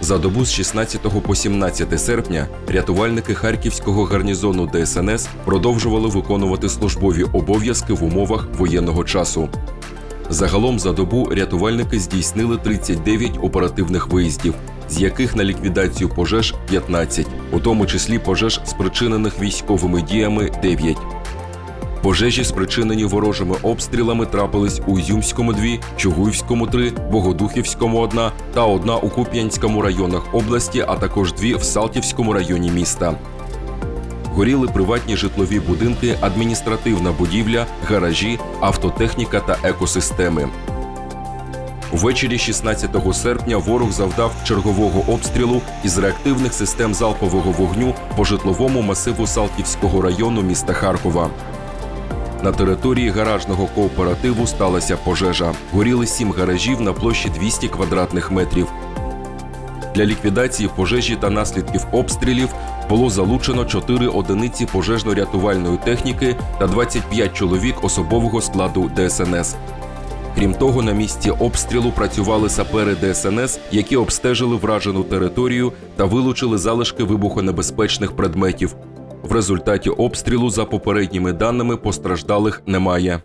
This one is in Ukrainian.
За добу з 16 по 17 серпня рятувальники харківського гарнізону ДСНС продовжували виконувати службові обов'язки в умовах воєнного часу. Загалом за добу рятувальники здійснили 39 оперативних виїздів, з яких на ліквідацію пожеж 15, у тому числі пожеж, спричинених військовими діями 9. Пожежі, спричинені ворожими обстрілами, трапились у Ізюмському 2, Чугуївському 3, Богодухівському 1 та одна у Куп'янському районах області, а також дві в Салтівському районі міста. Горіли приватні житлові будинки, адміністративна будівля, гаражі, автотехніка та екосистеми. Увечері 16 серпня ворог завдав чергового обстрілу із реактивних систем залпового вогню по житловому масиву Салтівського району міста Харкова. На території гаражного кооперативу сталася пожежа. Горіли сім гаражів на площі 200 квадратних метрів. Для ліквідації пожежі та наслідків обстрілів було залучено 4 одиниці пожежно-рятувальної техніки та 25 чоловік особового складу ДСНС. Крім того, на місці обстрілу працювали сапери ДСНС, які обстежили вражену територію та вилучили залишки вибухонебезпечних предметів. В результаті обстрілу, за попередніми даними, постраждалих немає.